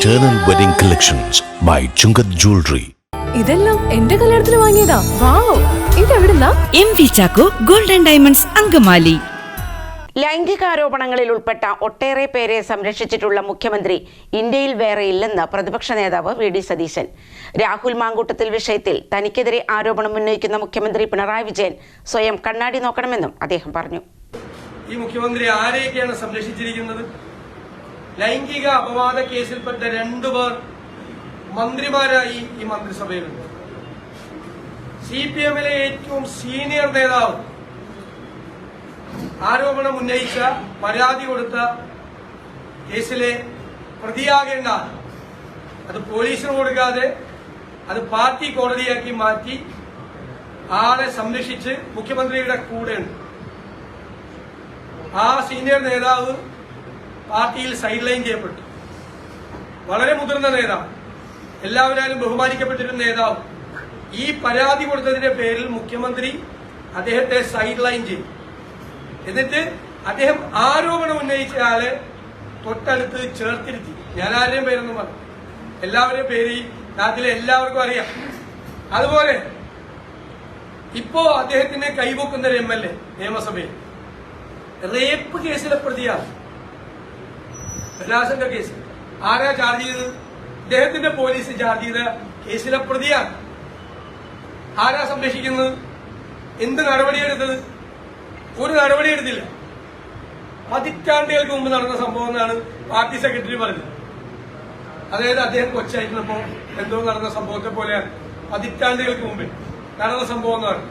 Eternal Wedding Collections by Chungath Jewelry. ഇതെല്ലാം എന്റെ കല്യാണത്തിന് വാങ്ങിയതാ. Wow ഇതെവിടുന്നാ? M V Chacko golden diamonds Angamaly. ലൈംഗികാരോപണങ്ങളിൽ ഉൾപ്പെട്ട ഒട്ടേറെ പേരെ സംരക്ഷിച്ചിട്ടുള്ള മുഖ്യമന്ത്രി ഇന്ത്യയിൽ വേറെ ഇല്ലെന്ന് പ്രതിപക്ഷ നേതാവ് വി ഡി സതീശൻ. രാഹുൽ മാങ്കൂട്ടത്തിൽ വിഷയത്തിൽ തനിക്കെതിരെ ആരോപണം ഉന്നയിക്കുന്ന മുഖ്യമന്ത്രി പിണറായി വിജയൻ സ്വയം കണ്ണാടി നോക്കണമെന്നും അദ്ദേഹം പറഞ്ഞു. ഈ മുഖ്യമന്ത്രി ആരെയൊക്കെയാണ് സംരക്ഷിച്ചിരിക്കുന്നത്? ലൈംഗിക അപവാദ കേസിൽപ്പെട്ട രണ്ടുപേർ മന്ത്രിമാരായി ഈ മന്ത്രിസഭയിലുണ്ട് സി പി എമ്മിലെ ഏറ്റവും സീനിയർ നേതാവ് ആരോപണം ഉന്നയിച്ച പരാതി കൊടുത്ത കേസിലെ പ്രതിയാകേണ്ട അത് പോലീസിന് കൊടുക്കാതെ അത് പാർട്ടി കോടതിയാക്കി മാറ്റി ആളെ സംരക്ഷിച്ച് മുഖ്യമന്ത്രിയുടെ കൂടെയുണ്ട്. ആ സീനിയർ നേതാവ് പാർട്ടിയിൽ സൈഡ് ലൈൻ ചെയ്യപ്പെട്ടു. വളരെ മുതിർന്ന നേതാവ് എല്ലാവരും ബഹുമാനിക്കപ്പെട്ടിരുന്ന നേതാവ് ഈ പരാതി കൊടുത്തതിന്റെ പേരിൽ മുഖ്യമന്ത്രി അദ്ദേഹത്തെ സൈഡ് ലൈൻ ചെയ്തു. എന്നിട്ട് അദ്ദേഹം ആരോപണം ഉന്നയിച്ച ആളെ തൊട്ടടുത്ത് ചേർത്തിരുത്തി. ഞാൻ ആരുടെയും പേരൊന്നും പറഞ്ഞു എല്ലാവരുടെയും പേര് നാട്ടിലെ എല്ലാവർക്കും അറിയാം. അതുപോലെ ഇപ്പോ അദ്ദേഹത്തിനെ കൈവക്കുന്ന ഒരു എം എൽ എ നിയമസഭയിൽ. റേപ്പ് കേസിലെ പ്രതിയാണ്. ബലാത്സംഗ കേസ്. ആരാ ചാർജ് ചെയ്തത്? ഇദ്ദേഹത്തിന്റെ പോലീസ് ചാർജ് ചെയ്ത കേസിലെ പ്രതിയാണ്. ആരാ സംരക്ഷിക്കുന്നത്? എന്ത് നടപടിയെടുത്തത്? ഒരു നടപടി എടുത്തില്ല പതിറ്റാണ്ടുകൾക്ക് മുമ്പ് നടന്ന സംഭവം എന്നാണ് പാർട്ടി സെക്രട്ടറി പറഞ്ഞത്. അതായത് അദ്ദേഹം കൊച്ചായിരുന്നപ്പോ എന്തോ നടന്ന സംഭവത്തെ പോലെ പതിറ്റാണ്ടുകൾക്ക് മുമ്പിൽ നടന്ന സംഭവം എന്നാണ്.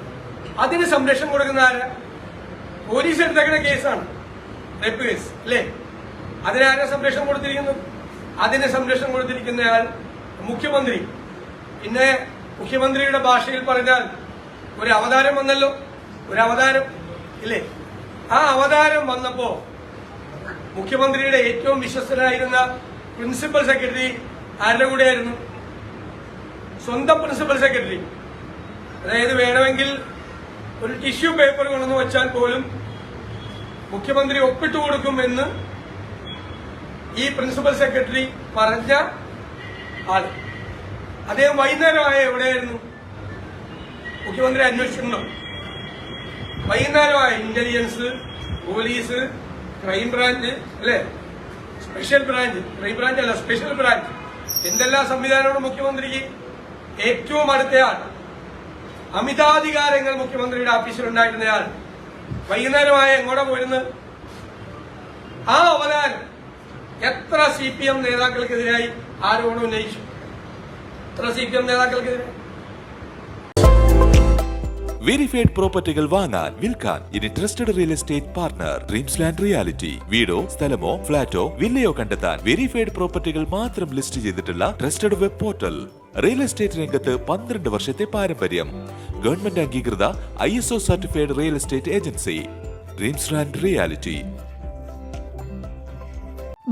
അതിന് സംരക്ഷണം കൊടുക്കുന്ന ആരാ? പോലീസ് എടുത്തേക്കുന്ന കേസാണ്. റേപ്പ് കേസ് അല്ലേ? അതിനാരാ സംരക്ഷണം കൊടുത്തിരിക്കുന്നു അതിന് സംരക്ഷണം കൊടുത്തിരിക്കുന്നയാൾ മുഖ്യമന്ത്രി. പിന്നെ മുഖ്യമന്ത്രിയുടെ ഭാഷയിൽ പറഞ്ഞാൽ ഒരു അവതാരം വന്നല്ലോ. ഒരു അവതാരം. ഇല്ലേ? ആ അവതാരം വന്നപ്പോ മുഖ്യമന്ത്രിയുടെ ഏറ്റവും വിശ്വസ്തനായിരുന്ന പ്രിൻസിപ്പൽ സെക്രട്ടറി ആരുടെ കൂടെയായിരുന്നു? സ്വന്തം പ്രിൻസിപ്പൽ സെക്രട്ടറി. അതായത് വേണമെങ്കിൽ ഒരു ടിഷ്യൂ പേപ്പർ കൊണ്ടുവന്ന് വെച്ചാൽ പോലും മുഖ്യമന്ത്രി ഒപ്പിട്ടു കൊടുക്കുമെന്ന് ഈ പ്രിൻസിപ്പൽ സെക്രട്ടറി പറഞ്ഞ ആൾ. അദ്ദേഹം വൈകുന്നേരമായ എവിടെയായിരുന്നു? മുഖ്യമന്ത്രി അന്വേഷിക്കുന്നു വൈകുന്നേരമായ ഇന്റലിജൻസ് പോലീസ് ക്രൈംബ്രാഞ്ച് അല്ലെ? സ്പെഷ്യൽ ബ്രാഞ്ച് ക്രൈംബ്രാഞ്ച് അല്ല സ്പെഷ്യൽ ബ്രാഞ്ച് എന്തെല്ലാം സംവിധാനമാണ് മുഖ്യമന്ത്രിക്ക്? ഏറ്റവും അടുത്തയാൾ അമിതാധികാരങ്ങൾ മുഖ്യമന്ത്രിയുടെ ഓഫീസിൽ ഉണ്ടായിരുന്നയാൾ. വൈകുന്നേരമായ എങ്ങോട്ടാ പോയിരുന്നത്? ആ അവതാരം എത്ര സി പി എം നേതാക്കൾക്കെതിരായി ആരോപണം ഉന്നയിച്ചു? എത്ര സി പി എം നേതാക്കൾക്കെതിരെ വെരിഫൈഡ് പ്രോപ്പർട്ടികൾ വാങ്ങാൻ വിൽക്കാൻ ഇനി trusted real estate partner Dreams Land Reality വീടോ സ്ഥലമോ ഫ്ളാറ്റോ വില്ലയോ കണ്ടെത്താൻ വെരിഫൈഡ് പ്രോപ്പർട്ടികൾ മാത്രം ലിസ്റ്റ് ചെയ്തിട്ടുള്ള trusted web portal real estate രംഗത്ത് പന്ത്രണ്ട് വർഷത്തെ പാരമ്പര്യം. ഗവൺമെന്റ് അംഗീകൃത I S O certified real estate agency dreams land realty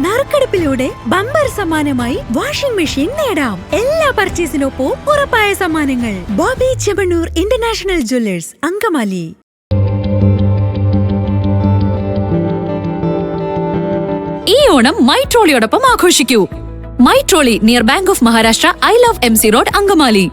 നറുക്കെടുപ്പിലൂടെ ബമ്പർ സമ്മാനമായി വാഷിംഗ് മെഷീൻ നേടാം. എല്ലാ പർച്ചേസിനൊപ്പവും ഉറപ്പായ സമ്മാനങ്ങൾ. Boby Chemmanur international jewellers Angamaly. ഈ ഓണം മൈട്രോളിയോടൊപ്പം ആഘോഷിക്കൂ. My Trolley near Bank of Maharashtra I love M C road Angamaly.